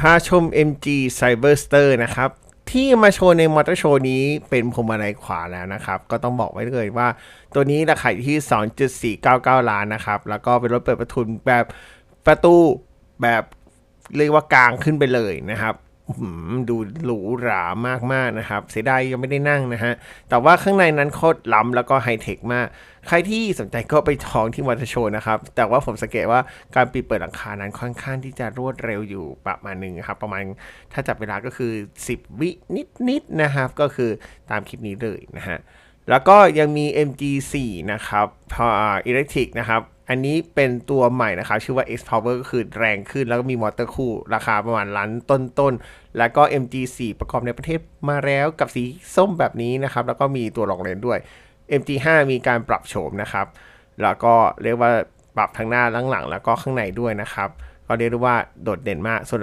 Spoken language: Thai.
ถ้าชม MG Cyberster นะครับ ที่มาโชว์ในมอเตอร์โชว์นี้เป็นพวงมาลัยขวาแล้วนะครับ ก็ต้องบอกไว้เลยว่า ตัวนี้ราคาอยู่ที่ 2.499 ล้านนะครับ แล้วก็เป็นรถเปิดประทุนแบบประตูแบบเรียกว่ากลางขึ้นไปเลยนะครับ ดูหรูหรามากๆนะครับ เสียดายยังไม่ได้นั่งนะฮะ แต่ว่าข้างในนั้นโคตรล้ำแล้วก็ไฮเทคมาก ใครที่สนใจก็ไปทองที่มอเตอร์โชว์นะครับ แต่ว่าผมสังเกตว่าการปิดเปิดหลังคานั้นค่อนข้างที่จะรวดเร็วอยู่ประมาณหนึ่งครับ ประมาณถ้าจับเวลาก็คือ 10 วินิดๆนะครับ ก็คือตามคลิปนี้เลยนะฮะแล้วก็ยังมี MG4 นะครับพออิเล็กทริกนะครับ อันนี้เป็นตัวใหม่นะครับ ชื่อว่า X Power ก็คือแรงขึ้น แล้วก็มีมอเตอร์คู่ ราคาประมาณล้านต้นๆ แล้วก็ MG4 ประกอบในประเทศมาแล้วกับสีส้มแบบนี้นะครับ แล้วก็มีตัวรองเลนด้วย MG5 มีการปรับโฉมนะครับ แล้วก็เรียกว่าปรับทั้งหน้าทั้งหลัง แล้วก็ข้างในด้วยนะครับ ก็เรียกได้ว่าโดดเด่นมากส่วน